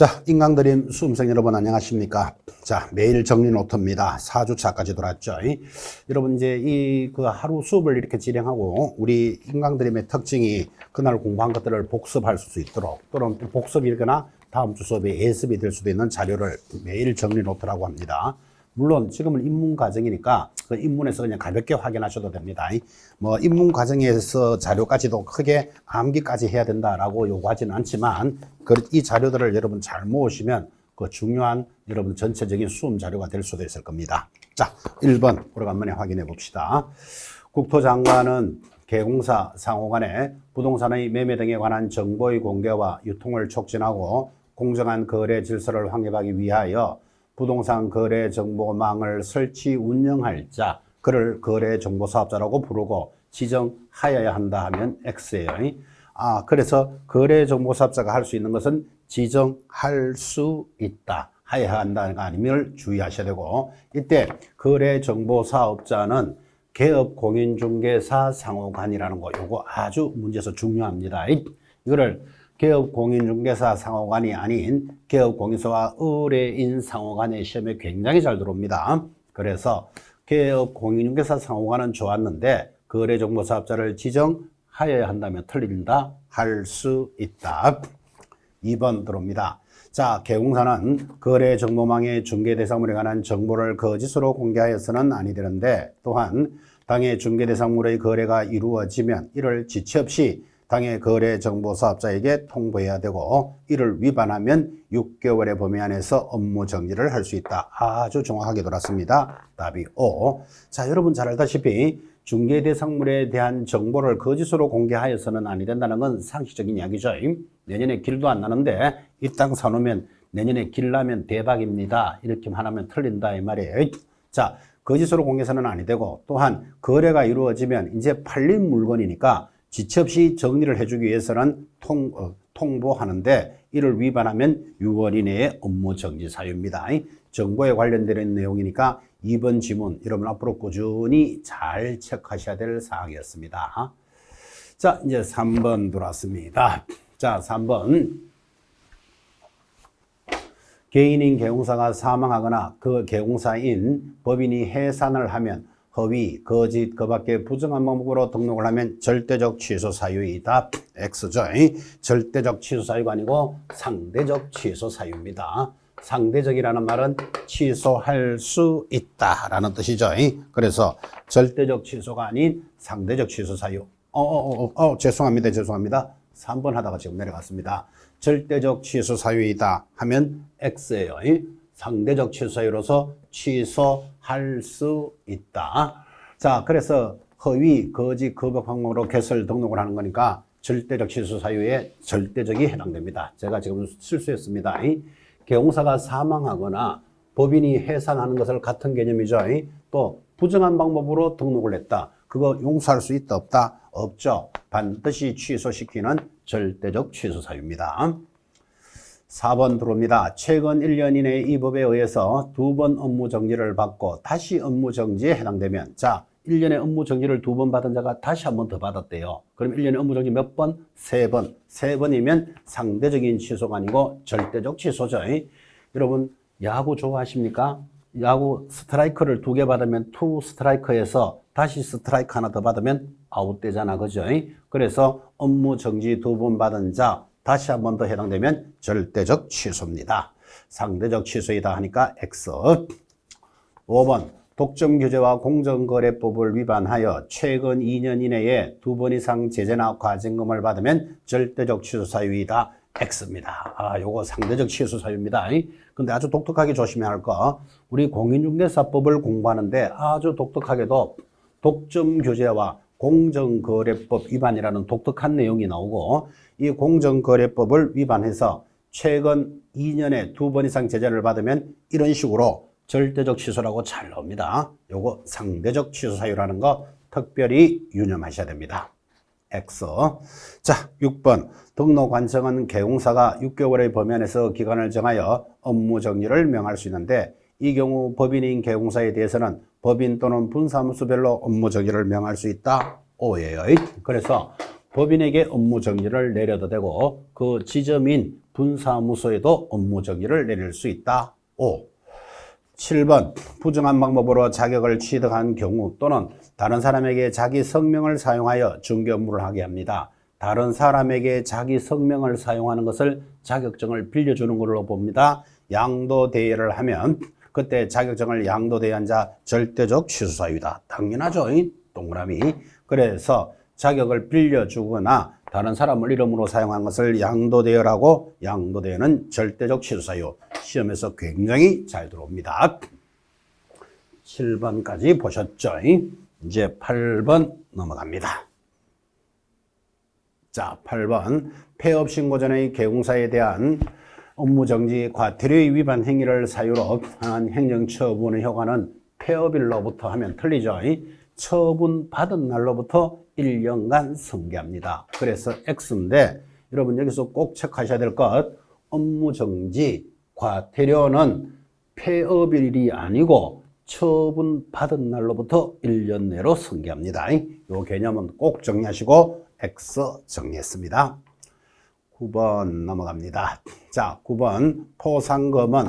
자, 인강드림 수험생 여러분 안녕하십니까? 자, 매일 정리 노트입니다. 4주차까지 돌았죠. 이? 여러분 이제 이 그 하루 수업을 이렇게 진행하고 우리 인강드림의 특징이 그날 공부한 것들을 복습할 수 있도록 또는 복습이거나 다음 주 수업에 예습이 될 수도 있는 자료를 매일 정리 노트라고 합니다. 물론 지금은 입문 과정이니까 그 입문에서 그냥 가볍게 확인하셔도 됩니다. 뭐 입문 과정에서 자료까지도 크게 암기까지 해야 된다라고 요구하지는 않지만 그이 자료들을 여러분 잘 모으시면 그 중요한 여러분 전체적인 수험 자료가 될 수도 있을 겁니다. 자, 1번 오래간만에 확인해 봅시다. 국토장관은 개공사 상호 간에 부동산의 매매 등에 관한 정보의 공개와 유통을 촉진하고 공정한 거래 질서를 확립하기 위하여 부동산 거래 정보망을 설치 운영할 자, 그를 거래 정보 사업자라고 부르고 지정하여야 한다 하면 X예요. 아, 그래서 거래 정보 사업자가 할 수 있는 것은 지정할 수 있다. 하여야 한다는 거 아니면 주의하셔야 되고 이때 거래 정보 사업자는 개업 공인중개사 상호간이라는 거 요거 아주 문제에서 중요합니다. 이- 이거를 개업 공인중개사 상호간이 아닌 개업 공인서와 의뢰인 상호간의 시험에 굉장히 잘 들어옵니다. 그래서 개업 공인중개사 상호간은 좋았는데 거래정보사업자를 지정하여야 한다면 틀린다 할 수 있다. 2번 들어옵니다. 자, 개공사는 거래 정보망의 중개 대상물에 관한 정보를 거짓으로 공개하여서는 아니 되는데 또한 당해 중개 대상물의 거래가 이루어지면 이를 지체 없이 당해 거래 정보 사업자에게 통보해야 되고 이를 위반하면 6개월의 범위 안에서 업무 정지를 할 수 있다. 아주 정확하게 돌았습니다. 답이 O. 자, 여러분 잘 알다시피 중개 대상물에 대한 정보를 거짓으로 공개하여서는 아니 된다는 건 상식적인 이야기죠. 내년에 길도 안 나는데 이 땅 사놓으면 내년에 길 나면 대박입니다. 이렇게만 하면 틀린다 이 말이에요. 자, 거짓으로 공개서는 아니 되고 또한 거래가 이루어지면 이제 팔린 물건이니까 지체 없이 정리를 해주기 위해서는 통, 어, 통보하는데 이를 위반하면 6월 이내에 업무 정지 사유입니다. 정보에 관련된 내용이니까 2번 지문 여러분 앞으로 꾸준히 잘 체크하셔야 될 사항이었습니다. 자, 이제 3번 들어왔습니다. 자, 3번. 개인인 개공사가 사망하거나 그 개공사인 법인이 해산을 하면 허위, 거짓, 그 밖에 부정한 방법으로 등록을 하면 절대적 취소 사유이다. X죠. 절대적 취소 사유가 아니고 상대적 취소 사유입니다. 상대적이라는 말은 취소할 수 있다라는 뜻이죠. 그래서 절대적 취소가 아닌 상대적 취소 사유. 어, 어, 어, 어, 죄송합니다. 죄송합니다. 3번 하다가 지금 내려갔습니다. 절대적 취소 사유이다 하면 X예요. 상대적 취소 사유로서 취소할 수 있다. 자, 그래서 허위, 거짓, 거벽 방법으로 개설 등록을 하는 거니까 절대적 취소 사유에 절대적이 해당됩니다. 제가 지금 실수했습니다. 개공사가 사망하거나 법인이 해산하는 것을 같은 개념이죠. 또 부정한 방법으로 등록을 했다. 그거 용서할 수 있다 없다? 없죠. 반드시 취소시키는 절대적 취소 사유입니다. 4번 들어옵니다. 최근 1년 이내에 이 법에 의해서 두 번 업무 정지를 받고 다시 업무 정지에 해당되면 자 1년에 업무 정지를 두 번 받은 자가 다시 한 번 더 받았대요. 그럼 1년에 업무 정지 몇 번? 세 번. 세 번이면 상대적인 취소가 아니고 절대적 취소죠. 여러분 야구 좋아하십니까? 야구 스트라이크를 두 개 받으면 투 스트라이크에서 다시 스트라이크 하나 더 받으면 아웃되잖아. 그죠? 그래서 업무 정지 두 번 받은 자 다시 한 번 더 해당되면 절대적 취소입니다. 상대적 취소이다 하니까 X. 5번 독점 규제와 공정거래법을 위반하여 최근 2년 이내에 두 번 이상 제재나 과징금을 받으면 절대적 취소 사유이다. X입니다. 아, 요거 상대적 취소 사유입니다. 근데 아주 독특하게 조심해야 할 거. 우리 공인중개사법을 공부하는데 아주 독특하게도 독점 규제와 공정거래법 위반이라는 독특한 내용이 나오고 이 공정거래법을 위반해서 최근 2년에 두 번 이상 제재를 받으면 이런 식으로 절대적 취소라고 잘 나옵니다. 요거 상대적 취소 사유라는 거 특별히 유념하셔야 됩니다. X. 자, 6번. 등록 완성은 개공사가 6개월의 범위 안에서 기간을 정하여 업무 정리를 명할 수 있는데 이 경우 법인인 개공사에 대해서는 법인 또는 분사무소별로 업무 정지를 명할 수 있다. O예요. 그래서 법인에게 업무 정지를 내려도 되고 그 지점인 분사무소에도 업무 정지를 내릴 수 있다. 5. 7번 부정한 방법으로 자격을 취득한 경우 또는 다른 사람에게 자기 성명을 사용하여 중개 업무를 하게 합니다. 다른 사람에게 자기 성명을 사용하는 것을 자격증을 빌려주는 걸로 봅니다. 양도 대여를 하면 그때 자격증을 양도대여한 자 절대적 취소 사유다. 당연하죠. 이 동그라미. 그래서 자격을 빌려주거나 다른 사람을 이름으로 사용한 것을 양도대여라고 양도대여는 절대적 취소 사유. 시험에서 굉장히 잘 들어옵니다. 7번까지 보셨죠? 이제 8번 넘어갑니다. 자, 8번 폐업 신고 전의 개공사에 대한 업무 정지 과태료 위반 행위를 사유로 한 행정처분의 효과는 폐업일로부터 하면 틀리죠. 처분 받은 날로부터 1년간 승계합니다. 그래서 X인데 여러분 여기서 꼭 체크하셔야 될 것 업무 정지 과태료는 폐업일이 아니고 처분 받은 날로부터 1년 내로 승계합니다. 이 개념은 꼭 정리하시고 X 정리했습니다. 9번 넘어갑니다. 자, 9번 포상금은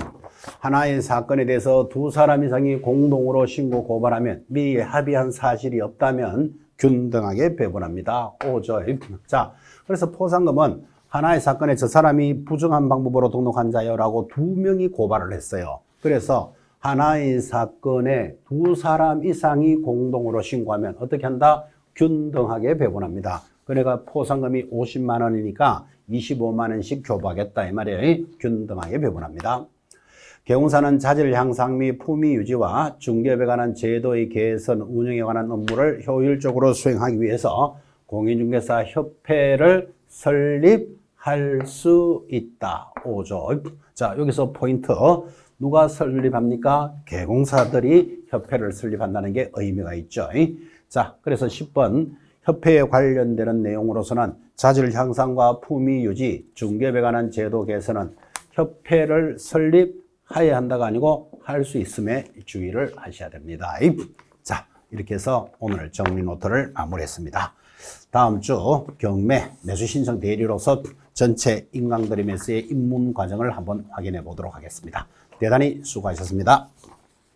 하나의 사건에 대해서 두 사람 이상이 공동으로 신고 고발하면 미리 합의한 사실이 없다면 균등하게 배분합니다. 5조. 자, 그래서 포상금은 하나의 사건에 저 사람이 부정한 방법으로 등록한 자요라고 두 명이 고발을 했어요. 그래서 하나의 사건에 두 사람 이상이 공동으로 신고하면 어떻게 한다? 균등하게 배분합니다. 그러니까 포상금이 50만 원이니까 25만 원씩 교부하겠다 이 말이에요. 균등하게 배분합니다. 개공사는 자질 향상 및 품위 유지와 중개업에 관한 제도의 개선 운영에 관한 업무를 효율적으로 수행하기 위해서 공인중개사 협회를 설립할 수 있다. 5조. 자, 여기서 포인트. 누가 설립합니까? 개공사들이 협회를 설립한다는 게 의미가 있죠. 자, 그래서 10번. 협회에 관련되는 내용으로서는 자질 향상과 품위 유지, 중개업에 관한 제도 개선은 협회를 설립해야 한다가 아니고 할 수 있음에 주의를 하셔야 됩니다. 자, 이렇게 해서 오늘 정리 노트를 마무리했습니다. 다음 주 경매 매수 신청 대리로서 전체 인강드림에서의 입문 과정을 한번 확인해 보도록 하겠습니다. 대단히 수고하셨습니다.